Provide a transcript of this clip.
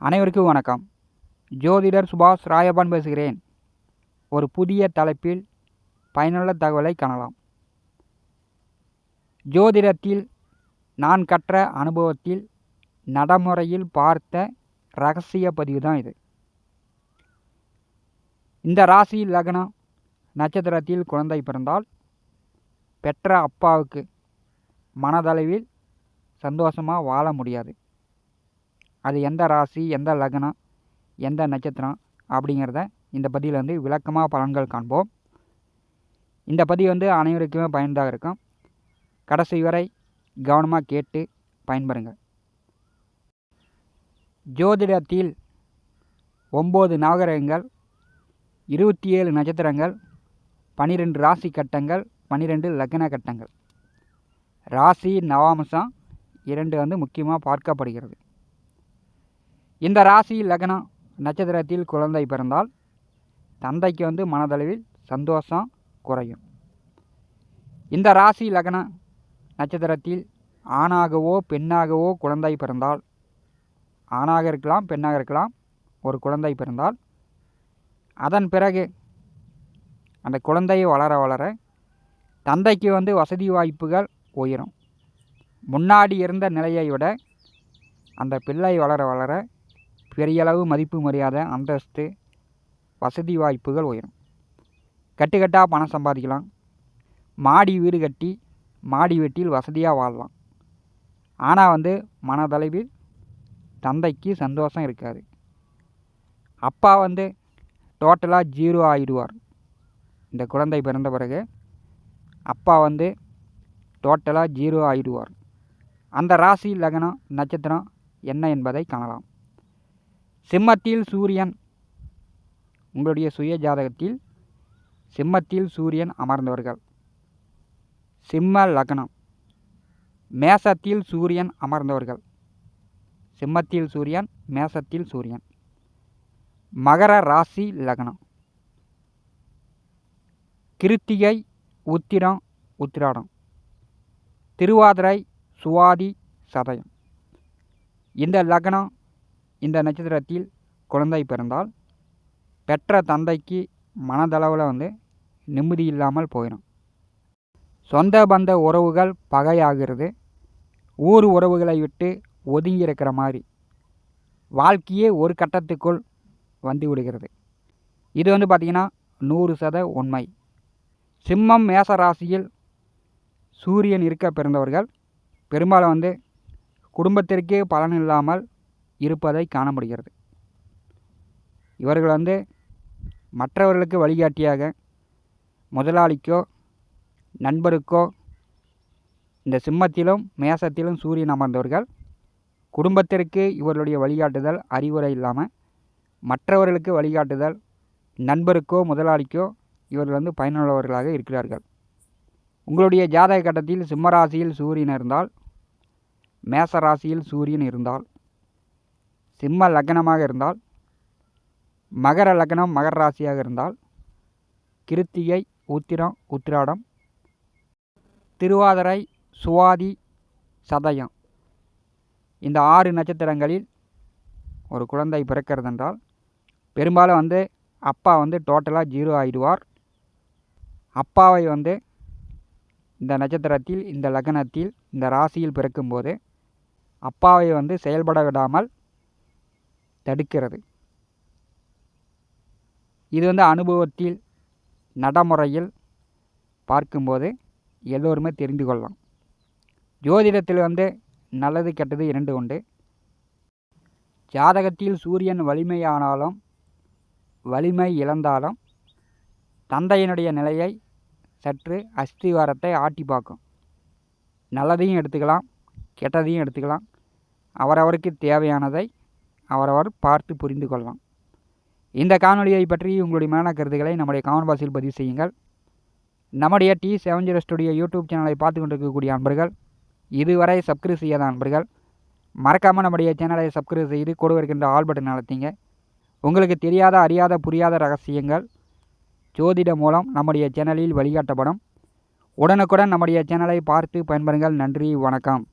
அனைவருக்கும் வணக்கம். ஜோதிடர் சுபாஷ் ராயபான் பேசுகிறேன். ஒரு புதிய தலைப்பில் பயனுள்ள தகவலை காணலாம். ஜோதிடத்தில் நான் கற்ற அனுபவத்தில் நடைமுறையில் பார்த்த ரகசிய பதிவு தான் இது. இந்த ராசி லக்னம் நட்சத்திரத்தில் குழந்தை பிறந்தால் பெற்ற அப்பாவுக்கு மனதளவில் சந்தோஷமாக வாழ முடியாது. அது எந்த ராசி எந்த லக்னம் எந்த நட்சத்திரம் அப்படிங்கிறத இந்த பதிவில் வந்து விளக்கமாக பலன்கள் காண்போம். இந்த பதிவு வந்து அனைவருக்குமே பயன்தாக இருக்கும். கடைசி வரை கவனமாக கேட்டு பயன்பெறுங்க. ஜோதிடத்தில் ஒம்பது நாகரகங்கள் இருபத்தி ஏழு நட்சத்திரங்கள் பன்னிரெண்டு ராசி கட்டங்கள் பன்னிரெண்டு லக்ன கட்டங்கள். ராசி நவாம்சம் இரண்டு வந்து முக்கியமாக பார்க்கப்படுகிறது. இந்த ராசி லக்னம் நட்சத்திரத்தில் குழந்தை பிறந்தால் தந்தைக்கு வந்து மனதளவில் சந்தோஷம் குறையும். இந்த ராசி லக்ன நட்சத்திரத்தில் ஆணாகவோ பெண்ணாகவோ குழந்தை பிறந்தால் ஆணாக இருக்கலாம் பெண்ணாக இருக்கலாம் ஒரு குழந்தை பிறந்தால் அதன் பிறகு அந்த குழந்தை வளர வளர தந்தைக்கு வந்து வசதி வாய்ப்புகள் உயரும். முன்னாடி இருந்த நிலையை விட அந்த பிள்ளை வளர வளர பெரியளவு மதிப்பு மரியாதை அந்தஸ்து வசதி வாய்ப்புகள் உயரும். கட்டுக்கட்டாக பணம் சம்பாதிக்கலாம். மாடி வீடு கட்டி மாடி வீட்டில் வசதியாக வாழலாம். ஆனால் வந்து மனதளவில் தந்தைக்கு சந்தோஷம் இருக்காது. அப்பா வந்து டோட்டலாக ஜீரோ ஆகிடுவார் இந்த குழந்தை பிறந்த பிறகு அப்பா வந்து டோட்டலாக ஜீரோ ஆகிடுவார் அந்த ராசி லக்னம் நட்சத்திரம் என்ன என்பதை காணலாம். சிம்மத்தில் சூரியன். உங்களுடைய சுய ஜாதகத்தில் சிம்மத்தில் சூரியன் அமர்ந்தவர்கள். சிம்ம லக்னம். மேசத்தில் சூரியன் அமர்ந்தவர்கள். சிம்மத்தில் சூரியன் மேசத்தில் சூரியன். மகர ராசி லக்னம். கிருத்திகை உத்திரம் உத்திராடம். திருவாதிரை சுவாதி சதயம். இந்த லக்னம் இந்த நட்சத்திரத்தில் குழந்தை பிறந்தால் பெற்ற தந்தைக்கு மனதளவில் வந்து நிம்மதி இல்லாமல் போயிடும் சொந்த பந்த உறவுகள் பகையாகிறது. ஊர் உறவுகளை விட்டு ஒதுங்கி இருக்கிற மாதிரி வாழ்க்கையே ஒரு கட்டத்துக்குள் வந்து விடுகிறது. இது வந்து பார்த்திங்கன்னா நூறு சத உண்மை. சிம்மம் மேச ராசியில் சூரியன் இருக்க பிறந்தவர்கள் பெரும்பாலும் வந்து குடும்பத்திற்கே பலன் இல்லாமல் இருப்பதை காண முடிகிறது இவர்கள் வந்து மற்றவர்களுக்கு வழிகாட்டியாக முதலாளிக்கோ நண்பருக்கோ இந்த சிம்மத்திலும் மேசத்திலும் சூரியன் அமர்ந்தவர்கள் குடும்பத்திற்கு இவர்களுடைய வழிகாட்டுதல் அறிவுரை இல்லாமல் மற்றவர்களுக்கு வழிகாட்டுதல் நண்பருக்கோ முதலாளிக்கோ இவர்கள் வந்து பயனுள்ளவர்களாக இருக்கிறார்கள். உங்களுடைய ஜாதக கட்டத்தில் சிம்மராசியில் சூரியன் இருந்தால் மேச ராசியில் சூரியன் இருந்தால் சிம்ம லக்னமாக இருந்தால் மகர லக்னம் மகர ராசியாக இருந்தால் கிருத்திகை உத்திரம் உத்திராடம் திருவாதிரை சுவாதி சதயம். இந்த ஆறு நட்சத்திரங்களில் ஒரு குழந்தை பிறக்கிறது என்றால் பெரும்பாலும் வந்து அப்பா வந்து டோட்டலாக ஜீரோ ஆகிடுவார் அப்பாவை வந்து இந்த நட்சத்திரத்தில் இந்த லக்னத்தில் இந்த ராசியில் பிறக்கும்போது அப்பாவை வந்து செயல்பட விடாமல் தடுக்கிறது. இது வந்து அனுபவத்தில் நடைமுறையில் பார்க்கும்போது எல்லோருமே தெரிந்து கொள்ளலாம். ஜோதிடத்தில் வந்து நல்லது கெட்டது இரண்டு உண்டு. ஜாதகத்தில் சூரியன் வலிமையானாலும் வலிமை இழந்தாலும் தந்தையினுடைய நிலையை சற்று அஸ்திவாரத்தை ஆட்டி பார்க்கும். நல்லதையும் எடுத்துக்கலாம் கெட்டதையும் எடுத்துக்கலாம். அவரவருக்கு தேவையானதை அவரவர் பார்த்து புரிந்து கொள்ளலாம். இந்த காணொலியை பற்றி உங்களுடைய மேலான கருத்துக்களை நம்முடைய கமெண்ட் பாக்ஸில் பதிவு செய்யுங்கள். நம்முடைய T seven zero studio YouTube சேனலை பார்த்து கொண்டிருக்கக்கூடிய அன்பர்கள் இதுவரை சப்ஸ்கிரைப் செய்யாத அன்பர்கள் மறக்காமல் நம்முடைய சேனலை சப்ஸ்கிரைப் செய்து கூட இருக்கின்ற ஆல் பட்டன் உங்களுக்கு தெரியாத அறியாத புரியாத ரகசியங்கள் ஜோதிடம் மூலம் நம்முடைய சேனலில் வழிகாட்டப்படும் உடனுக்குடன் நம்முடைய சேனலை பார்த்து பயன்பெறுங்கள். நன்றி வணக்கம்.